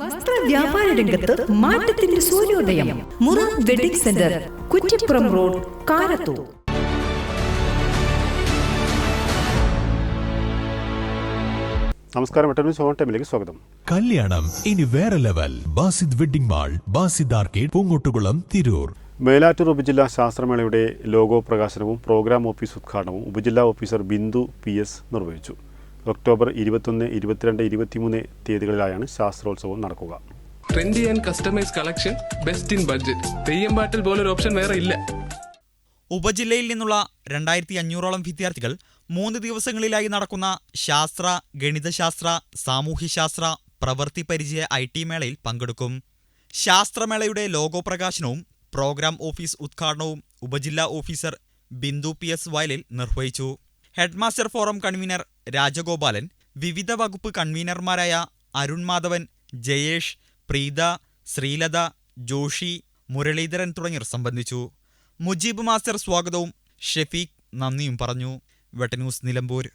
വസ്ത്ര വ്യാപാര രംഗത്ത് മാറ്റത്തിന്റെ സൂര്യോദയം. Mura wedding centre Kuttippuram road Karathur. നമസ്കാരം ടൈമിലേക്ക് സ്വാഗതം. കല്യാണം ഇനി വേറെ level. Basid wedding mall Basid arcade Poongottukulam Tirur. Melattur ഉപജില്ലാ ശാസ്ത്രമേളയുടെ ലോഗോ പ്രകാശനവും പ്രോഗ്രാം ഓഫീസ് ഉദ്ഘാടനവും ഉപജില്ലാ ഓഫീസർ ബിന്ദു പി എസ് നിർവഹിച്ചു. ഒക്ടോബർ ഇരുപത്തൊന്ന് ഇരുപത്തിരണ്ട് ഇരുപത്തിമൂന്ന് തീയതികളിലായാണ് ശാസ്ത്രോത്സവം നടക്കുക. Trendy and customise collection best in budget Theyyam പാട്ടിൽ പോലൊരു ഓപ്ഷൻ വേറെ ഇല്ല. ഉപജില്ലയിൽ നിന്നുള്ള രണ്ടായിരത്തി അഞ്ഞൂറോളം വിദ്യാർത്ഥികൾ മൂന്ന് ദിവസങ്ങളിലായി നടക്കുന്ന ശാസ്ത്ര ഗണിതശാസ്ത്ര സാമൂഹ്യശാസ്ത്ര പ്രവൃത്തി പരിചയ ഐ ടി മേളയിൽ പങ്കെടുക്കും. ശാസ്ത്രമേളയുടെ ലോഗോ പ്രകാശനവും പ്രോഗ്രാം ഓഫീസ് ഉദ്ഘാടനവും ഉപജില്ലാ ഓഫീസർ ബിന്ദു പി എസ് വയലിൽ നിർവഹിച്ചു. ഹെഡ്മാസ്റ്റർ ഫോറം കൺവീനർ രാജഗോപാലൻ വിവിധ വകുപ്പ് കൺവീനർമാരായ അരുൺ മാധവൻ ജയേഷ് പ്രീത ശ്രീലത ജോഷി മുരളീധരൻ തുടങ്ങിയവർ സംബന്ധിച്ചു. മുജീബ് മാസ്റ്റർ സ്വാഗതവും ഷെഫീഖ് നന്ദിയും പറഞ്ഞു. വെട്ടന്യൂസ് നിലമ്പൂർ.